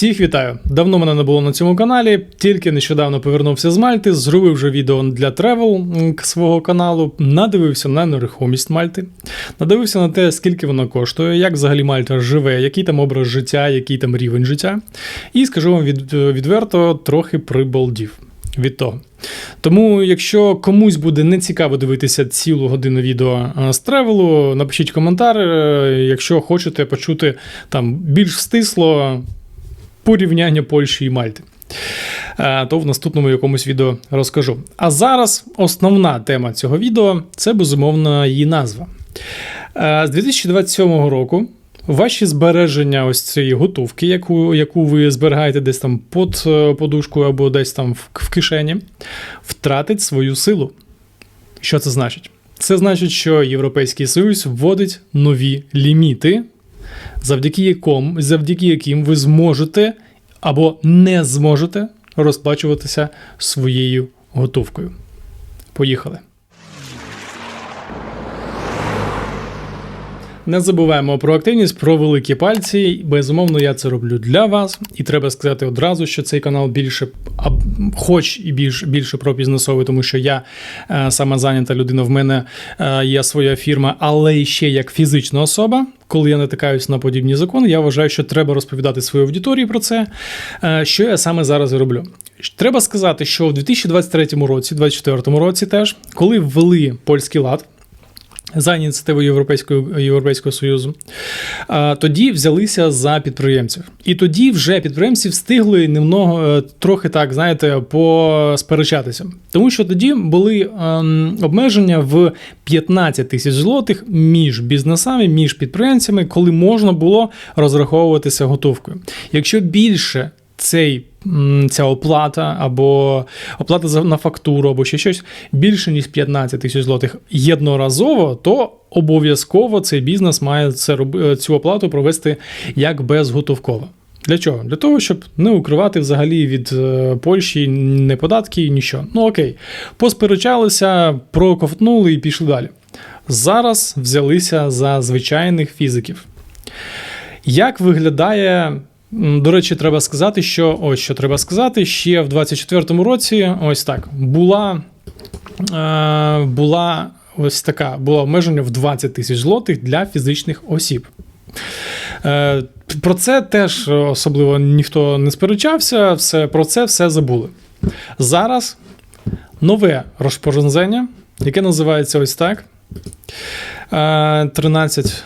Всіх вітаю! Давно мене не було на цьому каналі, тільки нещодавно повернувся з Мальти, зробив вже відео для тревел свого каналу, надивився на нерухомість Мальти, надивився на те, скільки воно коштує, як взагалі Мальта живе, який там образ життя, який там рівень життя. І скажу вам від, відверто, трохи прибалдів від того. Тому, якщо комусь буде не цікаво дивитися цілу годину відео е, з тревелу, напишіть коментар, е, якщо хочете почути там більш стисло порівняння Польщі і Мальти. Е, То в наступному якомусь відео розкажу. А зараз основна тема цього відео це безумовно її назва. Е, З 2027 року ваші збереження ось цієї готовки, яку, яку ви зберігаєте десь там під е, подушкою або десь там в, в кишені, втратить свою силу. Що це значить? Це значить, що Європейський Союз вводить нові ліміти, завдяки, якому, завдяки яким ви зможете або не зможете розплачуватися своєю готовкою. Поїхали. Не забуваємо про активність, про великі пальці. Безумовно, я це роблю для вас. І треба сказати одразу, що цей канал більше, хоч і більш, більше про бізнесовий, тому що я е, саме зайнята людина. В мене е, є своя фірма, але ще як фізична особа. Коли я натикаюсь на подібні закони, я вважаю, що треба розповідати своїй аудиторії про це, е, що я саме зараз роблю. Треба сказати, що в 2023 році, 2024 році теж, коли ввели польський лад, за ініціативою Європейського, Європейського Союзу, тоді взялися за підприємців. І тоді вже підприємці встигли немного е, трохи так, знаєте, посперечатися. Тому що тоді були ем, обмеження в 15 тисяч злотих між бізнесами, між підприємцями, коли можна було розраховуватися готовкою. Якщо більше цей ця оплата або оплата на фактуру, або ще щось більше ніж 15 тисяч злотих єдноразово, то обов'язково цей бізнес має це цю оплату провести як безготовково. Для чого? Для того, щоб не укривати взагалі від е, Польщі не податки, і нічого. Ну окей, посперечалися, проковтнули і пішли далі. Зараз взялися за звичайних фізиків. Як виглядає До речі, треба сказати, що ось що треба сказати, ще в 24-му році, ось так, була, е, була ось така було обмеження в 20 тисяч злотих для фізичних осіб. Е, Про це теж особливо ніхто не сперечався, все, про це все забули. Зараз нове розпорядження, яке називається ось так. Е, 13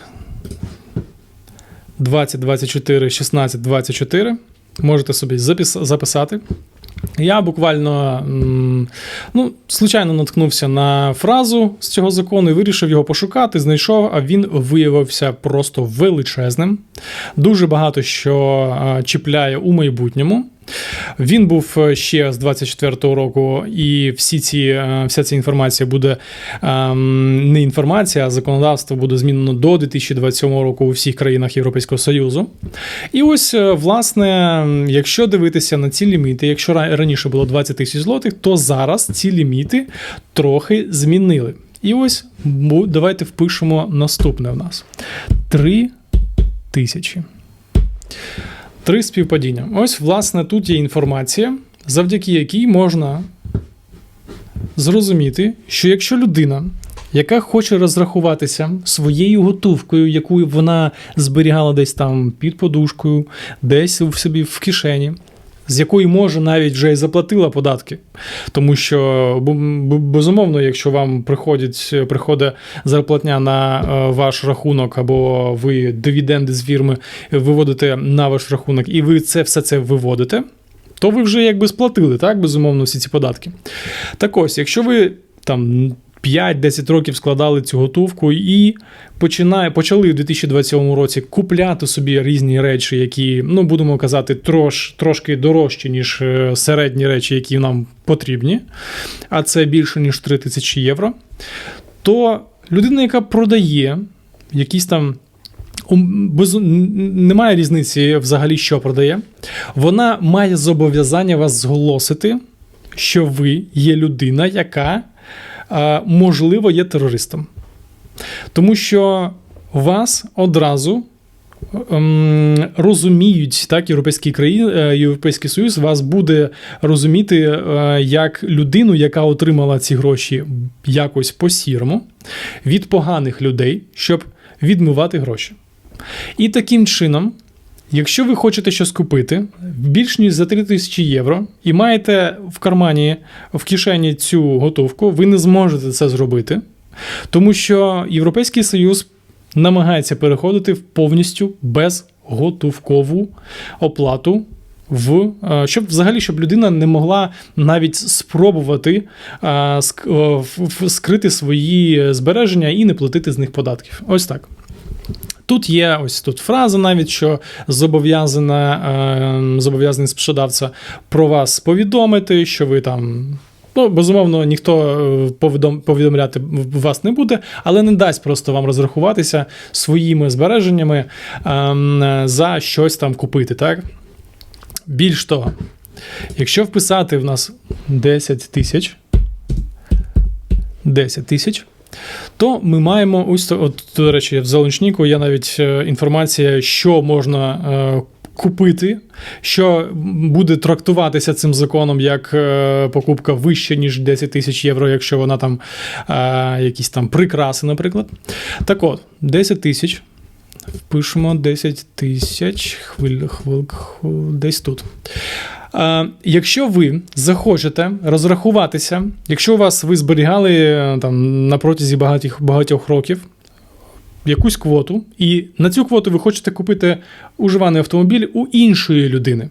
20, 24, 16, 24. Можете собі запис- записати. Я буквально ну, случайно наткнувся на фразу з цього закону і вирішив його пошукати, знайшов, а він виявився просто величезним. Дуже багато що чіпляє у майбутньому. Він був е, ще з 24-го року, і всі ці, е, вся ця інформація буде ем, не інформація, а законодавство буде змінено до 2027 року у всіх країнах Європейського Союзу. І ось, е, власне, якщо дивитися на ці ліміти, якщо раніше було 20 тисяч злотих, то зараз ці ліміти трохи змінили. І ось давайте впишемо наступне в нас: 3 тисячі. Три співпадіння. Ось, власне, тут є інформація, завдяки якій можна зрозуміти, що якщо людина, яка хоче розрахуватися своєю готовкою, яку вона зберігала десь там під подушкою, десь в собі в кишені, з якої може навіть вже і заплатила податки. Тому що безумовно, якщо вам приходить, приходить зарплатня на е, ваш рахунок, або ви дивіденди з фірми виводите на ваш рахунок, і ви це все це виводите, то ви вже якби сплатили, так, безумовно, всі ці податки. Так ось, якщо ви там 5-10 років складали цю готовку і починає, почали в 2027 році купляти собі різні речі, які, ну будемо казати, трош, трошки дорожчі, ніж е, середні речі, які нам потрібні, а це більше ніж 3 тисячі євро, то людина, яка продає якісь там. Без, немає різниці взагалі, що продає. Вона має зобов'язання вас зголосити, що ви є людина, яка, можливо, є терористом. Тому що вас одразу ем, розуміють, так, європейські країни, Європейський Союз вас буде розуміти е, як людину, яка отримала ці гроші якось по-сірому від поганих людей, щоб відмивати гроші. І таким чином. Якщо ви хочете щось купити більш ніж за 3000 євро і маєте в кармані в кишені цю готовку, ви не зможете це зробити, тому що Європейський Союз намагається переходити в повністю безготовкову оплату. В е, щоб взагалі щоб людина не могла навіть спробувати а, ск- о, в- в- скрити свої збереження і не платити з них податків. Ось так. Тут є ось тут фраза, навіть що зобов'язана е, зобов'язаний споживця про вас повідомити, що ви там. Ну, безумовно, ніхто е, повідом, повідомляти вас не буде, але не дасть просто вам розрахуватися своїми збереженнями е, за щось там купити. Так? Більш того, якщо вписати в нас 10 тисяч, 10 тисяч, то ми маємо ось от, до речі, в залучнику є навіть е, інформація, що можна е, купити, що буде трактуватися цим законом як е, покупка вище, ніж 10 тисяч євро, якщо вона там якісь там прикраси, наприклад. Так от, 10 тисяч. Впишемо 10 тисяч хвиль, хвиль, хвиль, десь тут. Якщо ви захочете розрахуватися, якщо у вас ви зберігали е, там на протязі багатьох, багатьох років якусь квоту, і на цю квоту ви хочете купити уживаний автомобіль у іншої людини,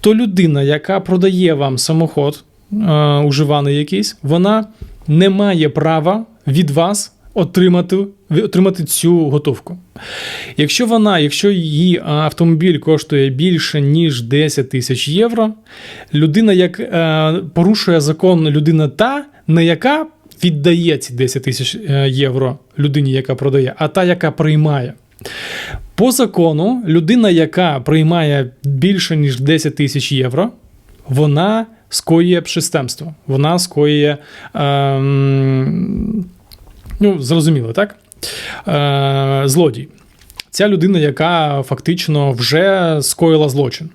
то людина, яка продає вам самоход, е, уживаний якийсь, вона не має права від вас отримати, отримати цю готовку. Якщо вона, якщо її автомобіль коштує більше ніж 10 тисяч євро, людина, як е, порушує закон людина та, не яка віддає ці 10 тисяч е, євро людині, яка продає, а та, яка приймає. По закону, людина, яка приймає більше ніж 10 тисяч євро, вона скоює пшестемство. Вона скоює. Ем, ну, зрозуміло, так? Е, злодій. Ця людина, яка фактично вже скоїла злочин.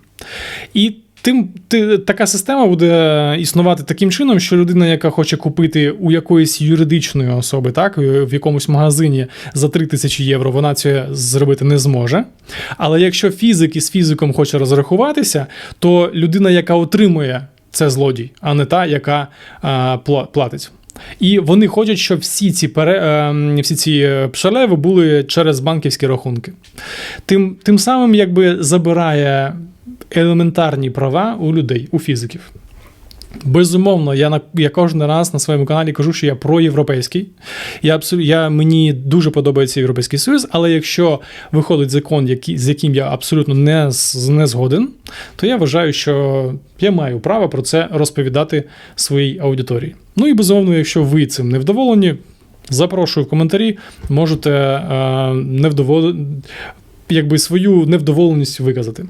І тим ти, така система буде існувати таким чином, що людина, яка хоче купити у якоїсь юридичної особи, так, в якомусь магазині за 3 тисячі євро, вона це зробити не зможе. Але якщо фізик із фізиком хоче розрахуватися, то людина, яка отримує це злодій, а не та, яка а, платить. І вони хочуть, щоб всі ці пере, е, всі ці пшалеви були через банківські рахунки. Тим, тим самим якби забирає елементарні права у людей, у фізиків. Безумовно, я на я кожен раз на своєму каналі кажу, що я проєвропейський. Я абсол- я, мені дуже подобається Європейський Союз, але якщо виходить закон, який, з яким я абсолютно не, не згоден, то я вважаю, що я маю право про це розповідати своїй аудиторії. Ну і безумовно, якщо ви цим не вдоволені, запрошую в коментарі, можете е, невдовол... якби свою невдоволеність виказати.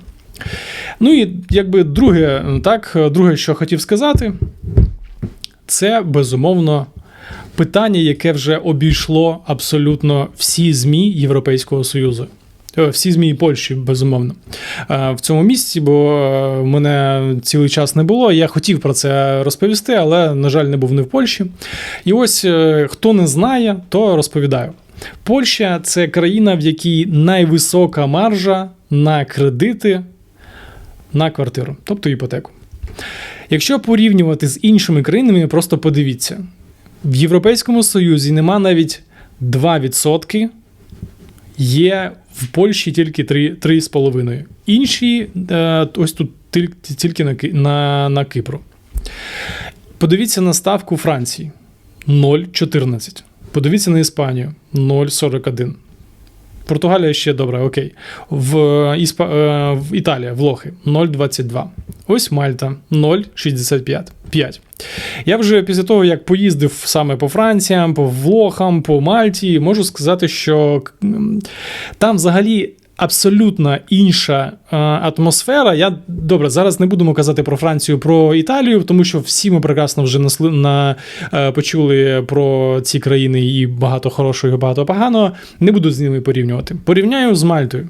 Ну і якби друге, так, друге, що хотів сказати, це безумовно питання, яке вже обійшло абсолютно всі ЗМІ Європейського Союзу. Е, Всі ЗМІ Польщі, безумовно. Е, В цьому місці, бо е, мене цілий час не було. Я хотів про це розповісти, але, на жаль, не був не в Польщі. І ось хто не знає, то розповідаю. Польща це країна, в якій найвисока маржа на кредити на квартиру, тобто іпотеку. Якщо порівнювати з іншими країнами, просто подивіться: в Європейському Союзі нема навіть 2%, є в Польщі тільки 3, 3,5%. Інші е, ось тут тільки на, на, на Кипру. Подивіться на ставку Франції 0,14. Подивіться на Іспанію 0,41. Португалія ще добре, окей. В, Іспа... е, в Італія, в Лохи 0,22. Ось Мальта 0,65. 5. Я вже після того, як поїздив саме по Франціям, по Влохам, по Мальті, можу сказати, що там взагалі абсолютно інша е, атмосфера. Я добре, зараз не будемо казати про Францію, про Італію, тому що всі ми прекрасно вже насли, на, е, почули про ці країни і багато хорошого, і багато поганого. Не буду з ними порівнювати. Порівняю з Мальтою.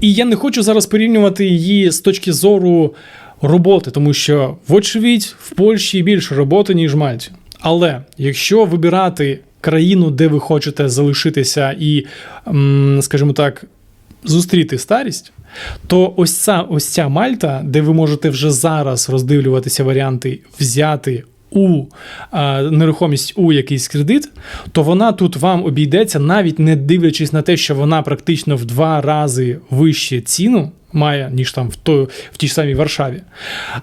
І я не хочу зараз порівнювати її з точки зору роботи, тому що, вочевидь, в Польщі більше роботи, ніж в Мальті. Але якщо вибирати країну, де ви хочете залишитися і, скажімо так, зустріти старість, то ось ця, ось ця Мальта, де ви можете вже зараз роздивлюватися варіанти взяти у а, нерухомість у якийсь кредит, то вона тут вам обійдеться, навіть не дивлячись на те, що вона практично в два рази вище ціну. Має, ніж там в, той, в тій самій Варшаві.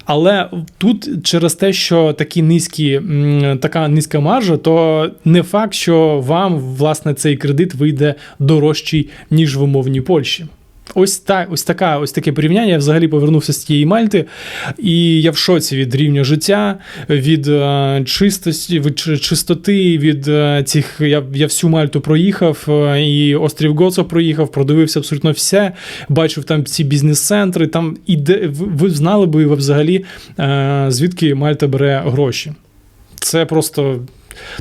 Але тут через те, що такі низькі, така низька маржа, то не факт, що вам власне цей кредит вийде дорожчий, ніж в умовній Польщі. Ось та, ось така, ось таке порівняння. Я взагалі повернувся з тієї Мальти, і я в шоці від рівня життя, від е, чистості, від чистоти, від е, цих. Я, я всю Мальту проїхав, е, і острів Гоцо проїхав, продивився абсолютно все. Бачив там ці бізнес-центри. Там іде, ви, ви знали би ви взагалі, е, звідки Мальта бере гроші. Це просто.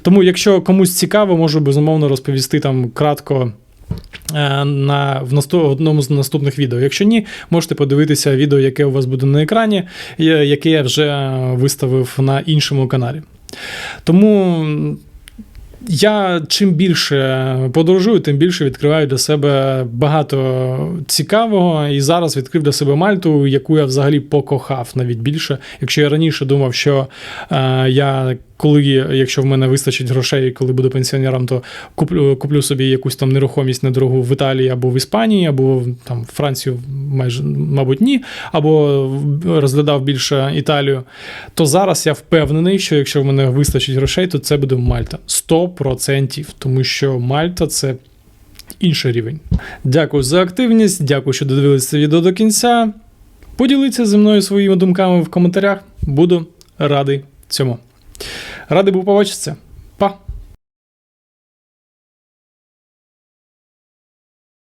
Тому, якщо комусь цікаво, можу безумовно розповісти там кратко на, в наступ, одному з наступних відео. Якщо ні, можете подивитися відео, яке у вас буде на екрані, яке я вже виставив на іншому каналі. Тому я чим більше подорожую, тим більше відкриваю для себе багато цікавого. І зараз відкрив для себе Мальту, яку я взагалі покохав навіть більше. Якщо я раніше думав, що е, я коли, якщо в мене вистачить грошей, коли буду пенсіонером, то куплю, куплю собі якусь там нерухомість недорогу в Італії або в Іспанії, або там Францію, майже, мабуть, ні, або розглядав більше Італію, то зараз я впевнений, що якщо в мене вистачить грошей, то це буде Мальта. 100%. Тому що Мальта це інший рівень. Дякую за активність, дякую, що додивилися це відео до кінця. Поділіться зі мною своїми думками в коментарях. Буду радий цьому. Радий був побачитися.